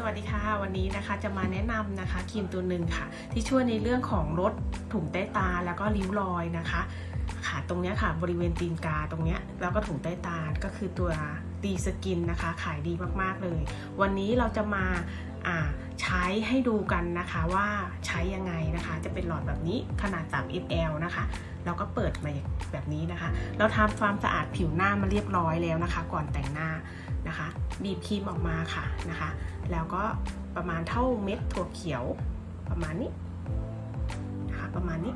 สวัสดีค่ะ วันนี้นะคะจะมาแนะนำนะคะครีมตัวหนึ่งค่ะ ที่ช่วยในเรื่องของลดถุงใต้ตาแล้วก็ริ้วรอยนะคะ ค่ะตรงนี้ค่ะบริเวณตีนกาตรงนี้แล้วก็ถุงใต้ตาก็คือตัวดีสกินนะคะ ขายดีมากๆเลย วันนี้เราจะมาอ่าใช้ให้ดูกันนะคะว่าใช้ยังไงนะคะ จะเป็นหลอดแบบนี้ขนาด 3 ml นะคะเราก็เปิดมาแบบนี้นะคะ เราทำความสะอาดผิวหน้ามาเรียบร้อยแล้วนะคะ ก่อนแต่งหน้านะคะ บีบครีมออกมาค่ะนะคะ แล้วก็ประมาณเท่าเม็ดถั่วเขียวประมาณนี้นะคะประมาณนี้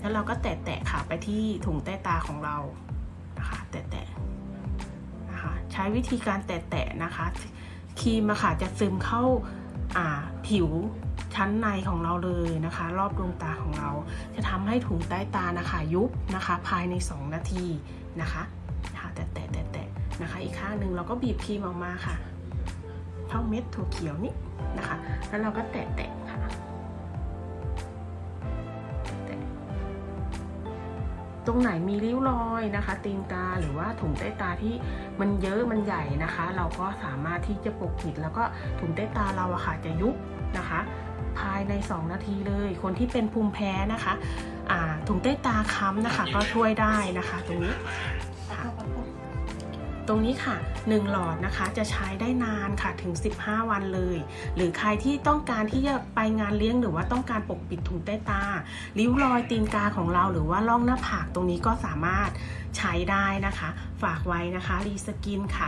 แล้วเราก็แตะๆค่ะไปที่ถุงใต้ตาของเรานะคะแตะๆนะคะใช้วิธีการแตะๆนะคะครีมอะค่ะจะซึมเข้าอ่าผิวชั้นในของเราเลยนะคะ รอบดวงตาของเรา จะทำให้ถุงใต้ตานะคะ ยุบนะคะ ภายใน 2 นาทีนะคะนะคะแตะๆแตะๆนะคะ อีกข้างหนึ่งเราก็บีบครีมออกมาค่ะ เท่าเม็ดถั่วเขียวนี่นะคะ แล้วเราก็แตะๆค่ะ ตรงไหนมีริ้วรอยนะคะตีนตาหรือว่าถุงใต้ตาที่มันเยอะมันใหญ่นะคะ เราก็สามารถที่จะปกปิด แล้วก็ถุงใต้ตาเราอะค่ะจะยุบนะคะ ภายใน 2 นาทีเลย คนที่เป็นภูมิแพ้นะคะอ่าถุงใต้ตาค้ำนะคะ ก็ช่วยได้นะคะ ตรงนี้ค่ะ ตรงนี้ค่ะ 1 หลอดนะคะจะใช้ได้นานค่ะถึง 15 วันเลย หรือใครที่ต้องการที่จะไปงานเลี้ยงหรือว่าต้องการปกปิดถุงใต้ตา ริ้วรอยตีนกาของเราหรือว่าร่องหน้าผากตรงนี้ก็สามารถใช้ได้นะคะ ฝากไว้นะคะรีสกินค่ะ